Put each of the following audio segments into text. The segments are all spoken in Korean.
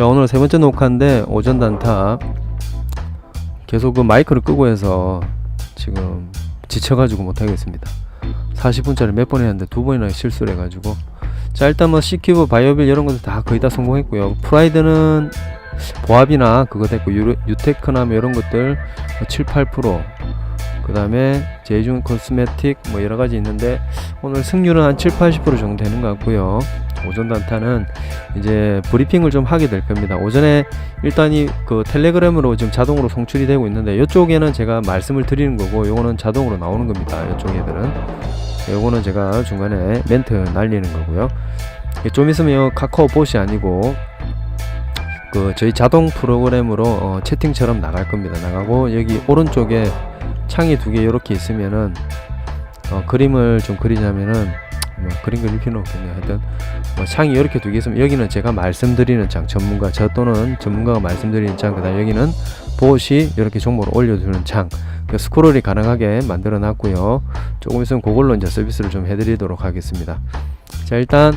자 오늘 세 번째 녹화인데 오전 단타 계속 그 마이크를 끄고 해서 지금 지쳐가지고 못하겠습니다. 40분짜리 몇 번 했는데 두 번이나 실수를 해가지고. 자 일단 뭐 C큐브 바이오빌 이런 것들 다 거의 다 성공했고요. 프라이드는 보합이나 그거 됐고 유, 유테크나 뭐 이런 것들 7, 8%그 다음에 제이준 코스메틱 뭐 여러 가지 있는데 오늘 승률은 한 7, 80% 정도 되는 것 같고요 오전 단타는 이제 브리핑을 좀 하게 될 겁니다. 오전에 일단 이그 텔레그램으로 지금 자동으로 송출이 되고 있는데 이쪽에는 제가 말씀을 드리는 거고 요거는 자동으로 나오는 겁니다. 이쪽 애들은 요거는 제가 중간에 멘트 날리는 거고요. 좀 있으면 요 카카오 봇이 아니고 그 저희 자동 프로그램으로 어, 채팅처럼 나갈 겁니다. 나가고 여기 오른쪽에 창이 두 개 이렇게 있으면은 어, 그림을 좀 그리자면은 뭐 그림 그릴 필요는 없겠네요. 하여튼 뭐 창이 이렇게 두 개 있으면 여기는 제가 말씀드리는 창 전문가 저 또는 전문가가 말씀드리는 창 그다음 여기는 보시 이렇게 종목을 올려주는 창. 그 스크롤이 가능하게 만들어 놨고요. 조금 있으면 그걸로 이제 서비스를 좀 해드리도록 하겠습니다. 자 일단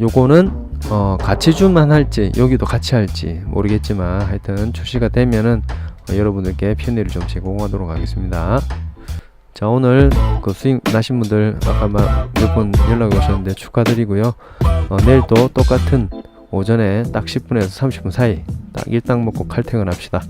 요거는 어 같이 주만 할지 여기도 같이 할지 모르겠지만 하여튼 출시가 되면은 어, 여러분들께 편의를 좀 제공하도록 하겠습니다 자 오늘 그 수익 나신 분들 아까 몇 번 연락이 오셨는데 축하드리고요. 어, 내일 또 똑같은 오전에 딱 10분에서 30분 사이 딱 일당 먹고 칼퇴근 합시다